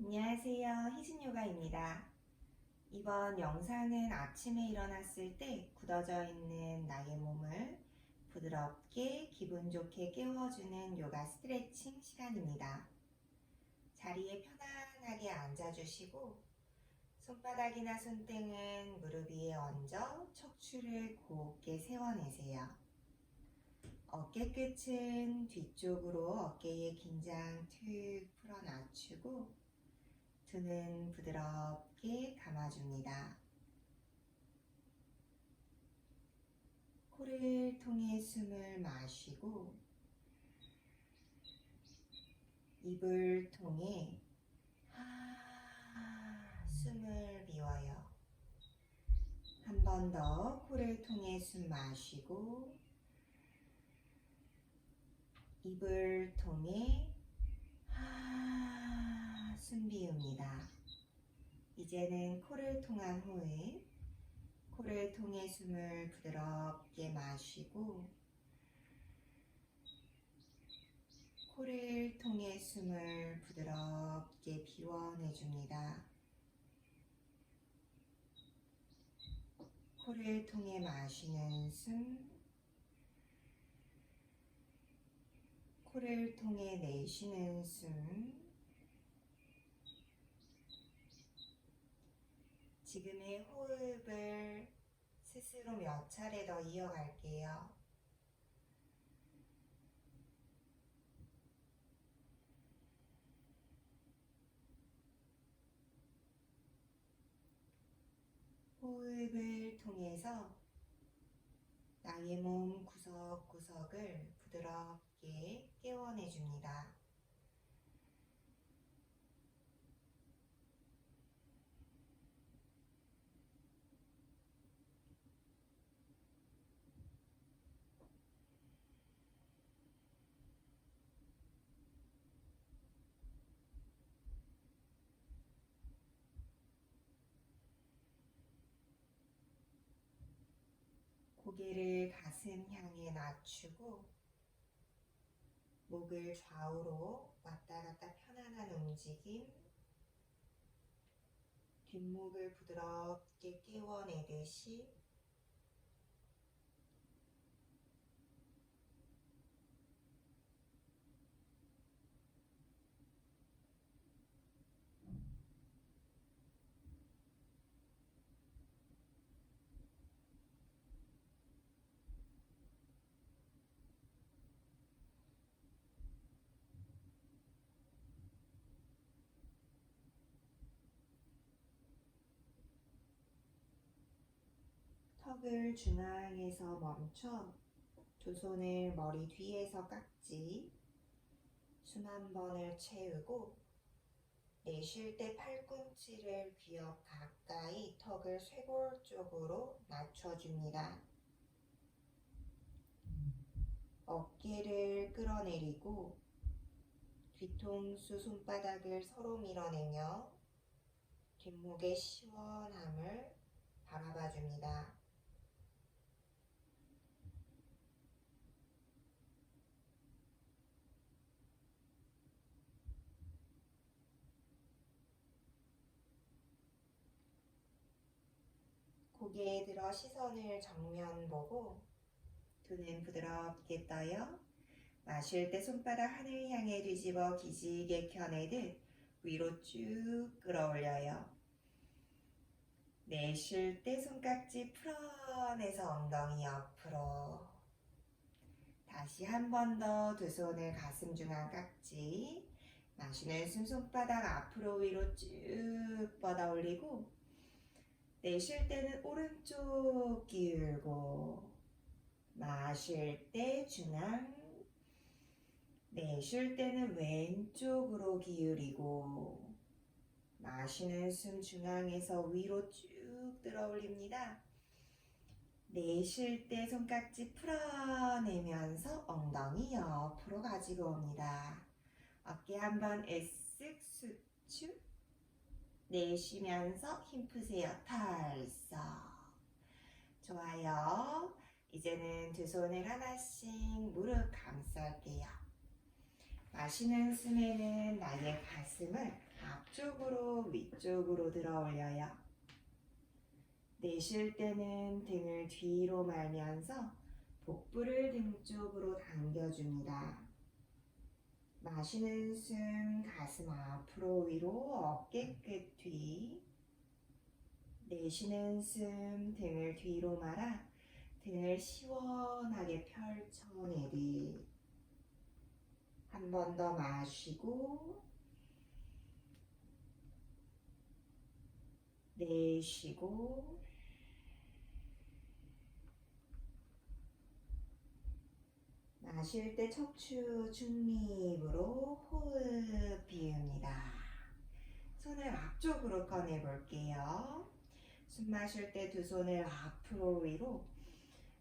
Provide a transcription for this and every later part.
안녕하세요. 희진요가입니다. 이번 영상은 아침에 일어났을 때 굳어져 있는 나의 몸을 부드럽게 기분 좋게 깨워주는 요가 스트레칭 시간입니다. 자리에 편안하게 앉아주시고 손바닥이나 손등은 무릎 위에 얹어 척추를 곱게 세워내세요. 어깨 끝은 뒤쪽으로 어깨의 긴장 툭 풀어 낮추고 두는 부드럽게 감아줍니다. 코를 통해 숨을 마시고 입을 통해 하, 숨을 비워요. 한 번 더 코를 통해 숨 마시고 입을 통해 하, 숨 비웁니다. 이제는 코를 통한 호흡, 코를 통해 숨을 부드럽게 마시고, 코를 통해 숨을 부드럽게 비워내줍니다. 코를 통해 마시는 숨, 코를 통해 내쉬는 숨, 지금의 호흡을 스스로 몇 차례 더 이어갈게요. 호흡을 통해서 나의 몸 구석구석을 부드럽게 깨워내줍니다. 고개를 가슴 향해 낮추고 목을 좌우로 왔다 갔다 편안한 움직임 뒷목을 부드럽게 깨워내듯이 턱을 중앙에서 멈춰 두 손을 머리 뒤에서 깍지 숨 한 번을 채우고 내쉴 때 팔꿈치를 귀엽 가까이 턱을 쇄골 쪽으로 낮춰줍니다. 어깨를 끌어내리고 뒤통수 손바닥을 서로 밀어내며 뒷목의 시원함을 바라봐 줍니다. 고개에 들어 시선을 정면 보고 두눈 부드럽게 떠요. 마실 때 손바닥 하늘 향해 뒤집어 기지개 켜내듯 위로 쭉 끌어올려요. 내쉴 때 손깍지 풀어내서 엉덩이 옆으로 다시 한 번 더 두 손을 가슴 중앙 깍지 마시는 숨 손바닥 앞으로 위로 쭉 뻗어 올리고 내쉴 때는 오른쪽 기울고 마실 때 중앙 내쉴 때는 왼쪽으로 기울이고 마시는 숨 중앙에서 위로 쭉 들어 올립니다. 내쉴 때 손깍지 풀어내면서 엉덩이 옆으로 가지고 옵니다. 어깨 한번 에쓱 수축 내쉬면서 힘 푸세요. 털썩. 좋아요. 이제는 두 손을 하나씩 무릎 감쌀게요. 마시는 숨에는 나의 가슴을 앞쪽으로 위쪽으로 들어 올려요. 내쉴 때는 등을 뒤로 말면서 복부를 등 쪽으로 당겨줍니다. 마시는 숨 가슴 앞으로 위로 어깨 끝 뒤. 내쉬는 숨 등을 뒤로 말아 등을 시원하게 펼쳐내리. 한 번 더 마시고 내쉬고 마실 때 척추 중립으로 호흡 비웁니다. 손을 앞쪽으로 꺼내 볼게요. 숨 마실 때 두 손을 앞으로 위로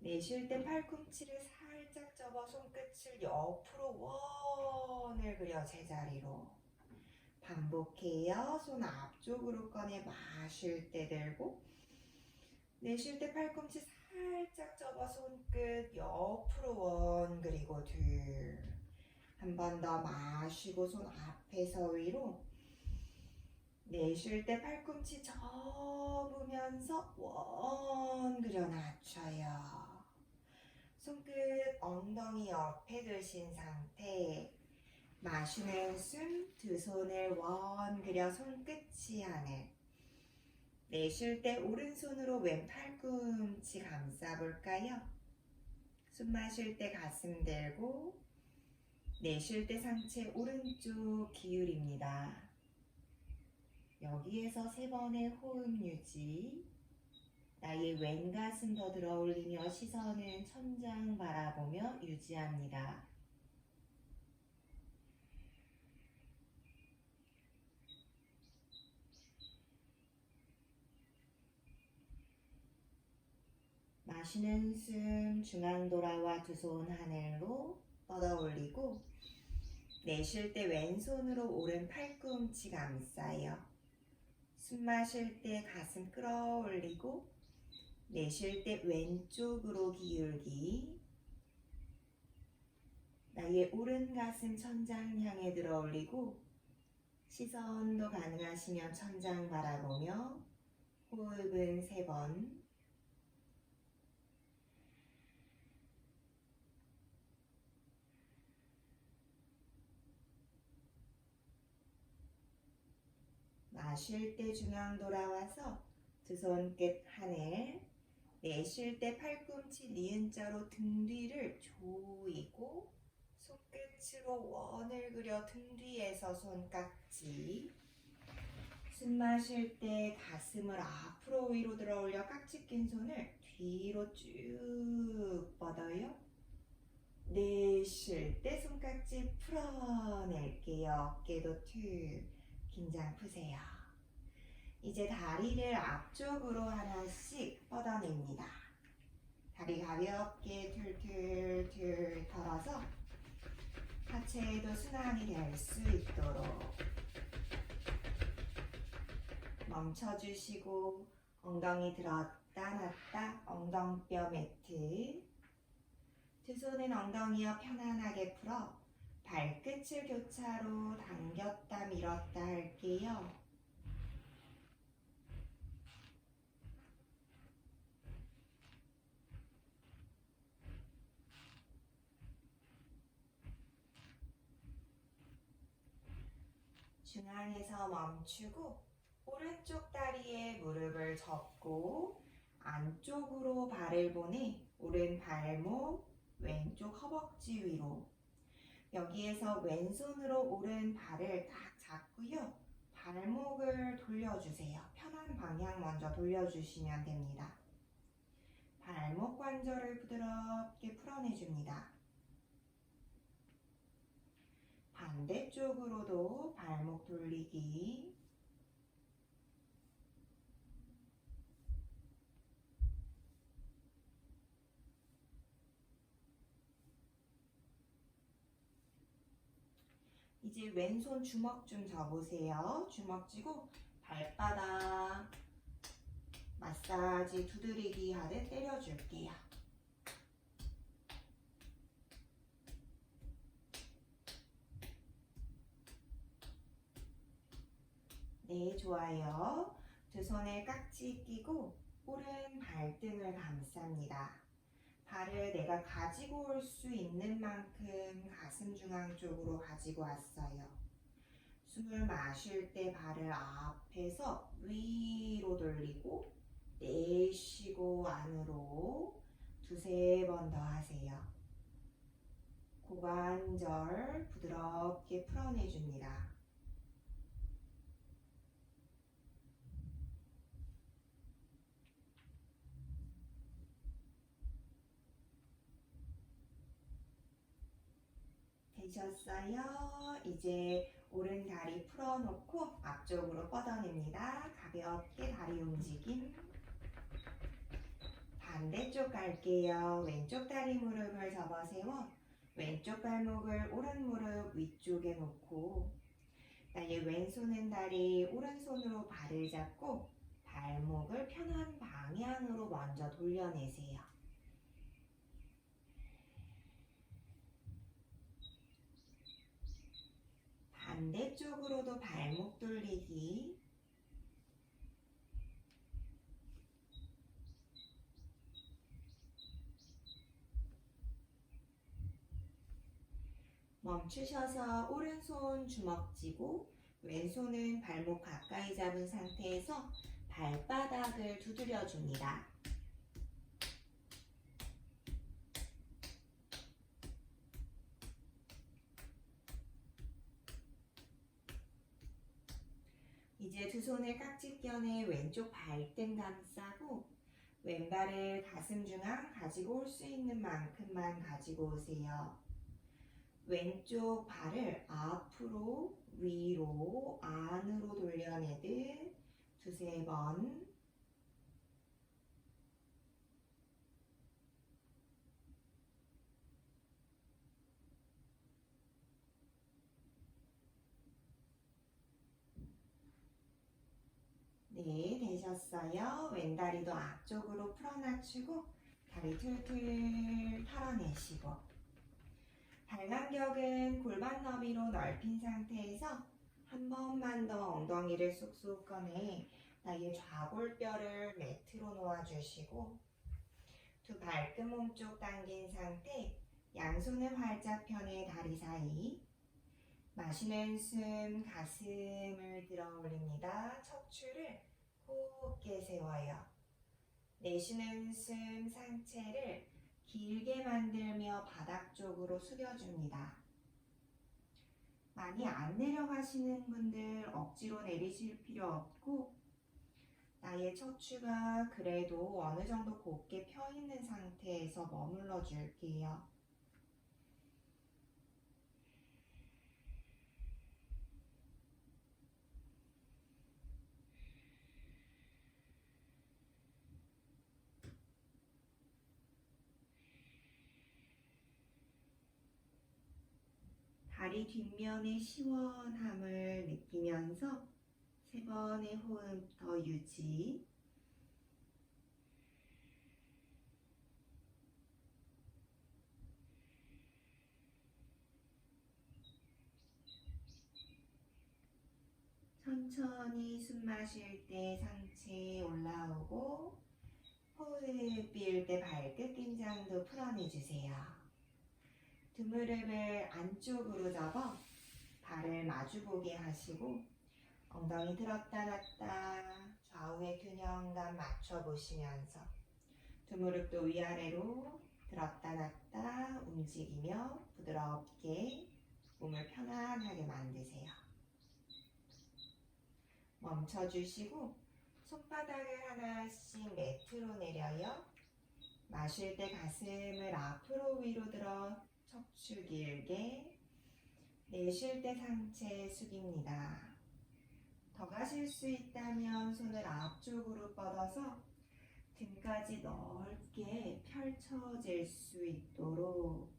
내쉴 때 팔꿈치를 살짝 접어 손끝을 옆으로 원을 그려 제자리로 반복해요. 손 앞쪽으로 꺼내 마실 때 들고 내쉴 때 팔꿈치 살짝 접어 손끝 옆으로 원 둘. 한 번 더 마시고 손 앞에서 위로 내쉴 때 팔꿈치 접으면서 원 그려 낮춰요. 손끝 엉덩이 옆에 두신 상태. 마시는 숨 두 손을 원 그려 손끝이 하늘. 내쉴 때 오른손으로 왼 팔꿈치 감싸 볼까요? 숨 마실 때 가슴 들고 내쉴 때 상체 오른쪽 기울입니다. 여기에서 세 번의 호흡 유지. 나의 왼 가슴 더 들어 올리며 시선은 천장 바라보며 유지합니다. 마시는 숨 중앙 돌아와 두 손 하늘로 뻗어 올리고 내쉴 때 왼손으로 오른 팔꿈치 감싸요. 숨 마실 때 가슴 끌어올리고 내쉴 때 왼쪽으로 기울기 나의 오른 가슴 천장 향해 들어 올리고 시선도 가능하시면 천장 바라보며 호흡은 세번 마실 때 중앙 돌아와서 두 손 끝 하늘 내쉴 때 팔꿈치 니은자로 등 뒤를 조이고 손끝으로 원을 그려 등 뒤에서 손깍지. 숨 마실 때 가슴을 앞으로 위로 들어 올려 깍지 낀 손을 뒤로 쭉 뻗어요. 내쉴 때 손깍지 풀어낼게요. 어깨도 툭 긴장 푸세요. 이제 다리를 앞쪽으로 하나씩 뻗어냅니다. 다리 가볍게 툴툴툴 털어서 하체에도 순환이 될 수 있도록 멈춰주시고 엉덩이 들었다 놨다 엉덩뼈 매트 두 손은 엉덩이와 편안하게 풀어 발끝을 교차로 당겼다 밀었다 할게요. 중앙에서 멈추고 오른쪽 다리에 무릎을 접고 안쪽으로 발을 보내 오른 발목 왼쪽 허벅지 위로 여기에서 왼손으로 오른 발을 딱 잡고요. 발목을 돌려주세요. 편한 방향 먼저 돌려주시면 됩니다. 발목 관절을 부드럽게 풀어내줍니다. 반대쪽으로도 발목 돌리기. 이제 왼손 주먹 좀 접으세요. 주먹 쥐고 발바닥 마사지 두드리기 하듯 때려줄게요. 네, 좋아요. 두 손에 깍지 끼고 오른 발등을 감쌉니다. 발을 내가 가지고 올 수 있는 만큼 가슴 중앙 쪽으로 가지고 왔어요. 숨을 마실 때 발을 앞에서 위로 돌리고 내쉬고 안으로 두세 번 더 하세요. 고관절 부드럽게 풀어내줍니다. 되셨어요? 이제 오른 다리 풀어놓고 앞쪽으로 뻗어냅니다. 가볍게 다리 움직임. 반대쪽 갈게요. 왼쪽 다리 무릎을 접어 세워 왼쪽 발목을 오른 무릎 위쪽에 놓고 나의 왼손은 다리 오른손으로 발을 잡고 발목을 편한 방향으로 먼저 돌려내세요. 반대쪽으로도 발목 돌리기. 멈추셔서 오른손 주먹 쥐고 왼손은 발목 가까이 잡은 상태에서 발바닥을 두드려 줍니다. 손을 깍지 껴내 왼쪽 발등 감싸고 왼발을 가슴 중앙 가지고 올 수 있는 만큼만 가지고 오세요. 왼쪽 발을 앞으로 위로 안으로 돌려내듯 두세 번 네, 되셨어요. 왼다리도 앞쪽으로 풀어낮추고 다리 툴툴 털어내시고 발 간격은 골반 너비로 넓힌 상태에서 한 번만 더 엉덩이를 쑥쑥 꺼내 나의 좌골뼈를 매트로 놓아주시고 두 발끝 몸쪽 당긴 상태 양손을 활짝 펴내 다리 사이 마시는 숨 가슴을 들어 올립니다. 척추를 곱게 세워요. 내쉬는 숨 상체를 길게 만들며 바닥 쪽으로 숙여줍니다. 많이 안 내려가시는 분들 억지로 내리실 필요 없고 나의 척추가 그래도 어느 정도 곱게 펴 있는 상태에서 머물러 줄게요. 다리 뒷면의 시원함을 느끼면서 세 번의 호흡 더 유지. 천천히 숨 마실 때 상체 올라오고 호흡 빌 때 발끝 긴장도 풀어내주세요. 두 무릎을 안쪽으로 접어 발을 마주보게 하시고 엉덩이 들었다 놨다 좌우의 균형감 맞춰보시면서 두 무릎도 위아래로 들었다 놨다 움직이며 부드럽게 몸을 편안하게 만드세요. 멈춰주시고 손바닥을 하나씩 매트로 내려요. 마실 때 가슴을 앞으로 위로 들어 척추 길게 내쉴 때 상체 숙입니다. 더 가실 수 있다면 손을 앞쪽으로 뻗어서 등까지 넓게 펼쳐질 수 있도록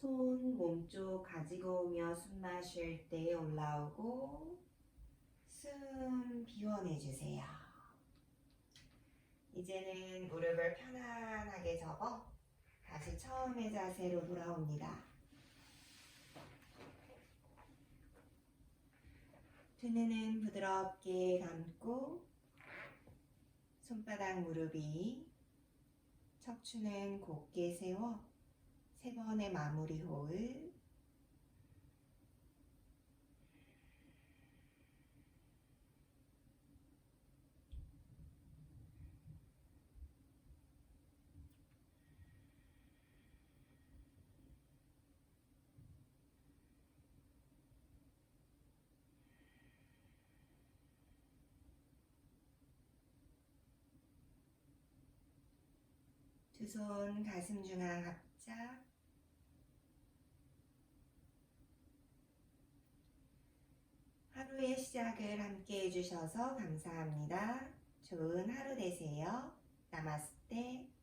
손 몸쪽 가지고 오며 숨 마실 때 올라오고 숨 비워내주세요. 이제는 무릎을 편안하게 접어 다시 처음의 자세로 돌아옵니다. 두 눈은 부드럽게 감고 손바닥 무릎이 척추는 곧게 세워 세 번의 마무리 호흡. 두손 가슴 중앙 합작. 하루의 시작을 함께 해주셔서 감사합니다. 좋은 하루 되세요. 나마스테.